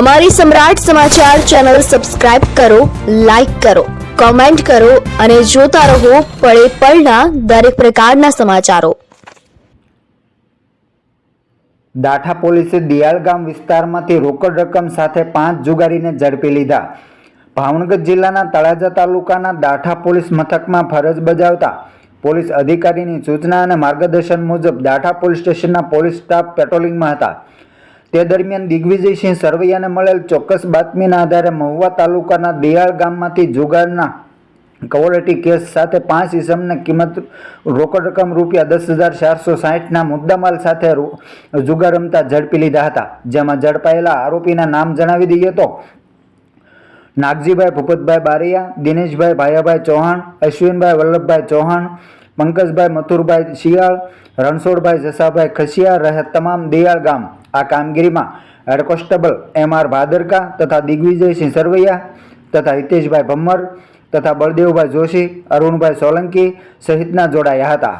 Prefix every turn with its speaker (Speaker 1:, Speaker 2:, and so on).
Speaker 1: અમારી Samrat Samachar channel subscribe કરો, like કરો, કોમેન્ટ કરો અને જોતા રહો પળે પળના દરેક પ્રકારના સમાચારો.
Speaker 2: દાઠા પોલીસે દિયાળ ગામ વિસ્તારમાંથી રોકડ રકમ સાથે પાંચ જુગારીને ઝડપી લીધા. ભાવનગર જિલ્લાના તળાજા તાલુકાના દાઠા પોલીસ મથકમાં ફરજ બજાવતા પોલીસ અધિકારીની સૂચના અને માર્ગદર્શન મુજબ દાઠા પોલીસ સ્ટેશનના પોલીસ સ્ટાફ પેટ્રોલિંગમાં હતા. તે દરમિયાન દિગ્વિજયસિંહ સરવૈયાને મળેલ ચોક્કસ બાતમીના આધારે મહુવા તાલુકાના દિયાળ ગામમાંથી જુગારના કવોલિટી કેસ સાથે પાંચ ઇસમને કિંમત રોકડ રકમ રૂપિયા દસ હજાર ચારસો સાહીઠના મુદ્દામાલ સાથે જુગાર રમતા ઝડપી લીધા હતા. જેમાં ઝડપાયેલા આરોપીના નામ જણાવી દઈએ તો, નાગજીભાઈ ભૂપતભાઈ બારિયા, દિનેશભાઈ ભાયાભાઈ ચૌહાણ, અશ્વિનભાઈ વલ્લભભાઈ ચૌહાણ, પંકજભાઈ મથુરભાઈ શિયાળ, રણછોડભાઈ જસાભાઈ ખસિયા રહે તમામ દિયાળ ગામ આ કામગીરીમાં head constable M R Bhadarka તથા દિગ્વિજયસિંહ સરવૈયા તથા હિતેશભાઈ ભમ્મર તથા બળદેવભાઈ જોશી, અરુણભાઈ સોલંકી સહિતના જોડાયા હતા.